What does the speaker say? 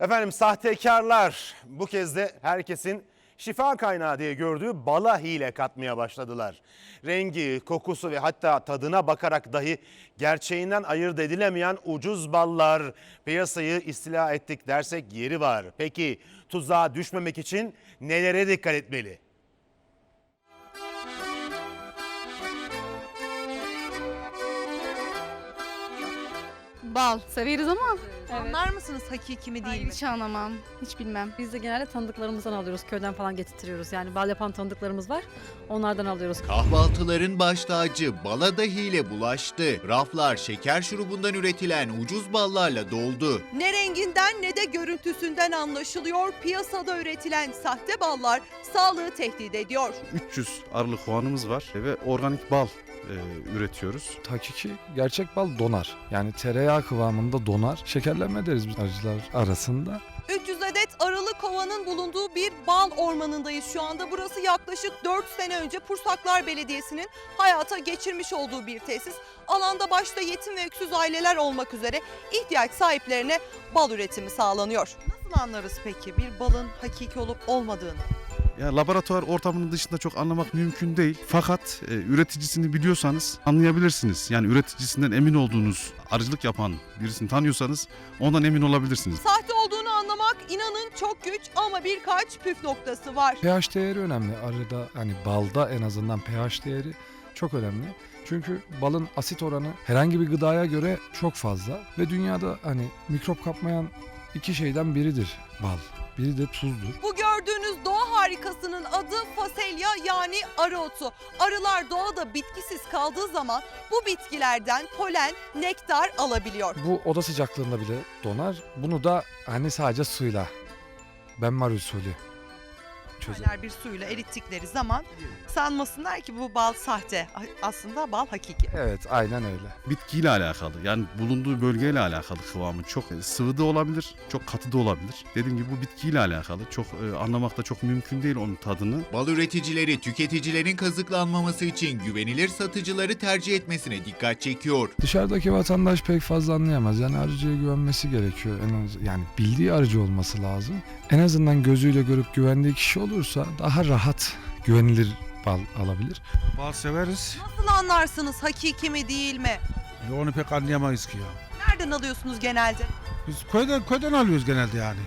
Efendim sahtekarlar bu kez de herkesin şifa kaynağı diye gördüğü bala hile katmaya başladılar. Rengi, kokusu ve hatta tadına bakarak dahi gerçeğinden ayırt edilemeyen ucuz ballar piyasayı istila ettik dersek yeri var. Peki tuzağa düşmemek için nelere dikkat etmeli? Bal severiz ama evet. Anlar mısınız hakiki mi değil Hayır, mi? hiç anlamam. Hiç bilmem. Biz de genelde tanıdıklarımızdan alıyoruz. Köyden falan getirtiyoruz. Yani bal yapan tanıdıklarımız var. Onlardan alıyoruz. Kahvaltıların baş tacı bala da hile bulaştı. Raflar şeker şurubundan üretilen ucuz ballarla doldu. Ne renginden ne de görüntüsünden anlaşılıyor. Piyasada üretilen sahte ballar sağlığı tehdit ediyor. 300 arılı kovanımız var ve organik bal e, üretiyoruz. Hakiki gerçek bal donar. Yani tereyağı kıvamında donar. Şekerlenme deriz biz arıcılar arasında. 300 adet arılı kovanın bulunduğu bir bal ormanındayız şu anda. Burası yaklaşık 4 sene önce Pursaklar Belediyesi'nin hayata geçirmiş olduğu bir tesis. Alanda başta yetim ve öksüz aileler olmak üzere ihtiyaç sahiplerine bal üretimi sağlanıyor. Nasıl anlarız peki bir balın hakiki olup olmadığını? Ya laboratuvar ortamının dışında çok anlamak mümkün değil. Fakat e, üreticisini biliyorsanız anlayabilirsiniz. Yani üreticisinden emin olduğunuz arıcılık yapan birisini tanıyorsanız ondan emin olabilirsiniz. Sahte olduğunu anlamak inanın çok güç ama birkaç püf noktası var. pH değeri önemli. Arıda hani balda en azından pH değeri çok önemli. Çünkü balın asit oranı herhangi bir gıdaya göre çok fazla ve dünyada hani mikrop kapmayan iki şeyden biridir bal. Biri de tuzdur. Bu gördüğünüz doğa harikasının adı faselya yani arı otu. Arılar doğada bitkisiz kaldığı zaman bu bitkilerden polen, nektar alabiliyor. Bu oda sıcaklığında bile donar. Bunu da hani sadece suyla benmar usulü çözer. Bir suyla erittikleri zaman sanmasınlar ki bu bal sahte. Aslında bal hakiki. Evet aynen öyle. Bitkiyle alakalı yani bulunduğu bölgeyle alakalı kıvamı çok sıvı da olabilir, çok katı da olabilir. Dediğim gibi bu bitkiyle alakalı çok e, anlamak da çok mümkün değil onun tadını. Bal üreticileri tüketicilerin kazıklanmaması için güvenilir satıcıları tercih etmesine dikkat çekiyor. Dışarıdaki vatandaş pek fazla anlayamaz. Yani arıcıya güvenmesi gerekiyor. En az, yani bildiği arıcı olması lazım. En azından gözüyle görüp güvendiği kişi olursa daha rahat güvenilir bal alabilir. Bal severiz. Nasıl anlarsınız hakiki mi değil mi? Ya Onu pek anlayamayız ki ya. Nereden alıyorsunuz genelde? Biz köyden köyden alıyoruz genelde yani.